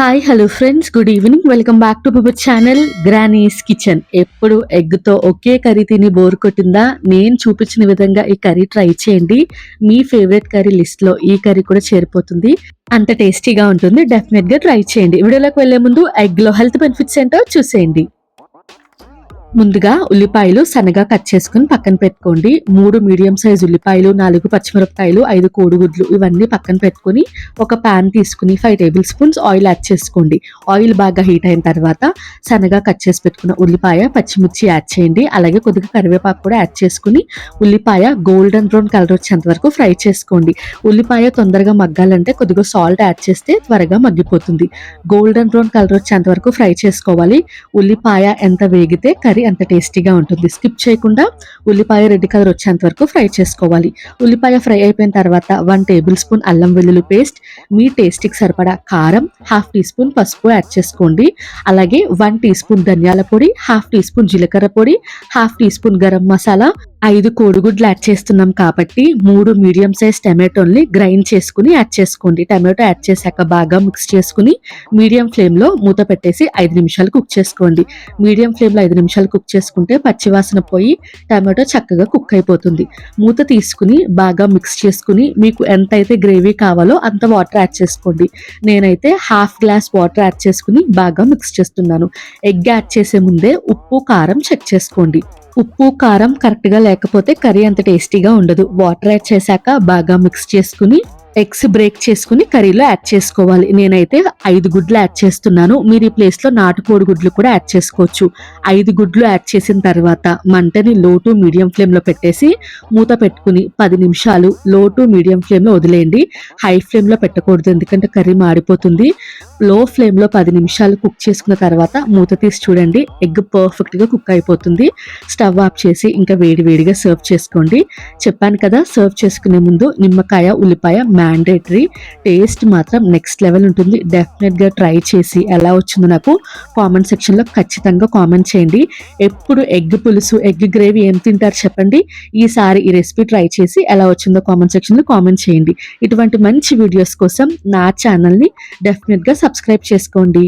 Hi hello friends good evening welcome back to power channel granny's kitchen ఎప్పుడు ఎగ్తో ఒకే curry తిని bore కొట్టిందా? నేను చూపించిన విధంగా ఈ కర్రీ ట్రై చేయండి. మీ ఫేవరెట్ కర్రీ లిస్ట్లో ఈ కర్రీ కూడా చేరిపోతుంది. అంత టేస్టీగా ఉంటుంది. డెఫినెట్గా ట్రై చేయండి. వీడియోలోకి వెళ్ళే ముందు ఎగ్లో హెల్త్ బెనిఫిట్స్ ఏంటో చూసేయండి. ముందుగా ఉల్లిపాయలు సన్నగా కట్ చేసుకుని పక్కన పెట్టుకోండి. మూడు మీడియం సైజ్ ఉల్లిపాయలు నాలుగు పచ్చిమిరపకాయలు ఐదు కోడిగుడ్లు ఇవన్నీ పక్కన పెట్టుకుని ఒక పాన్ తీసుకుని five tablespoons oil add చేసుకోండి. ఆయిల్ బాగా హీట్ అయిన తర్వాత సన్నగా కట్ చేసి పెట్టుకున్న ఉల్లిపాయ పచ్చిమిర్చి యాడ్ చేయండి. అలాగే కొద్దిగా కరివేపాకు కూడా యాడ్ చేసుకుని ఉల్లిపాయ గోల్డెన్ బ్రౌన్ కలర్ వచ్చేంత వరకు ఫ్రై చేసుకోండి. ఉల్లిపాయ తొందరగా మగ్గాలంటే కొద్దిగా సాల్ట్ యాడ్ చేస్తే త్వరగా మగ్గిపోతుంది. గోల్డెన్ బ్రౌన్ కలర్ వచ్చేంత వరకు ఫ్రై చేసుకోవాలి. ఉల్లిపాయ ఎంత వేగితే కర్రీ అంత టేస్టీగా ఉంటుంది. స్కిప్ చేయకుండా ఉల్లిపాయ రెడ్ కలర్ వచ్చేంత వరకు ఫ్రై చేసుకోవాలి. ఉల్లిపాయ ఫ్రై అయిపోయిన తర్వాత వన్ టేబుల్ స్పూన్ అల్లం వెల్లుల్లి పేస్ట్ మీ టేస్ట్కి సరిపడా కారం హాఫ్ టీ స్పూన్ పసుపు యాడ్ చేసుకోండి. అలాగే వన్ టీ స్పూన్ ధనియాల పొడి హాఫ్ టీ స్పూన్ జీలకర్ర పొడి half teaspoon garam masala ఐదు కోడిగుడ్లు యాడ్ చేస్తున్నాం కాబట్టి మూడు మీడియం సైజ్ టమాటోల్ని గ్రైండ్ చేసుకుని యాడ్ చేసుకోండి. టమాటో యాడ్ చేశాక బాగా మిక్స్ చేసుకుని మీడియం ఫ్లేమ్లో మూత పెట్టేసి ఐదు నిమిషాలు కుక్ చేసుకోండి. మీడియం ఫ్లేమ్లో ఐదు నిమిషాలు కుక్ చేసుకుంటే పచ్చివాసన పోయి టమాటో చక్కగా కుక్ అయిపోతుంది. మూత తీసుకుని బాగా మిక్స్ చేసుకుని మీకు ఎంత అయితే గ్రేవీ కావాలో అంత వాటర్ యాడ్ చేసుకోండి. నేనైతే హాఫ్ గ్లాస్ వాటర్ యాడ్ చేసుకుని బాగా మిక్స్ చేస్తున్నాను. ఎగ్ యాడ్ చేసే ముందే ఉప్పు కారం చెక్ చేసుకోండి. ఉప్పు కారం కరెక్ట్గా లేకపోతే కర్రీ అంత టేస్టీగా ఉండదు. వాటర్ యాడ్ చేశాక బాగా మిక్స్ చేసుకుని ఎగ్స్ బ్రేక్ చేసుకుని కర్రీలో యాడ్ చేసుకోవాలి. నేనైతే ఐదు గుడ్లు యాడ్ చేస్తున్నాను. మీరు ఈ ప్లేస్లో నాటుకోడి గుడ్లు కూడా యాడ్ చేసుకోవచ్చు. ఐదు గుడ్లు యాడ్ చేసిన తర్వాత మంటని లో టు మీడియం ఫ్లేమ్లో పెట్టేసి మూత పెట్టుకుని పది నిమిషాలు లో టు మీడియం ఫ్లేమ్లో వదిలేయండి. హై ఫ్లేమ్లో పెట్టకూడదు. ఎందుకంటే కర్రీ మాడిపోతుంది. లో ఫ్లేమ్లో పది నిమిషాలు కుక్ చేసుకున్న తర్వాత మూత తీసి చూడండి. ఎగ్ పర్ఫెక్ట్గా కుక్ అయిపోతుంది. స్టవ్ ఆఫ్ చేసి ఇంకా వేడి వేడిగా సర్వ్ చేసుకోండి. చెప్పాను కదా సర్వ్ చేసుకునే ముందు నిమ్మకాయ ఉల్లిపాయ మ్యాండేటరీ టేస్ట్ మాత్రం నెక్స్ట్ లెవెల్ ఉంటుంది. డెఫినెట్గా ట్రై చేసి ఎలా వచ్చిందో నాకు కామెంట్ సెక్షన్లో ఖచ్చితంగా కామెంట్ చేయండి. ఎప్పుడు ఎగ్ పులుసు ఎగ్ గ్రేవీ ఏం తింటారు చెప్పండి. ఈసారి ఈ రెసిపీ ట్రై చేసి ఎలా వచ్చిందో కామెంట్ సెక్షన్లో కామెంట్ చేయండి. ఇటువంటి మంచి వీడియోస్ కోసం నా ఛానల్ని డెఫినెట్గా సబ్స్క్రైబ్ చేసుకోండి.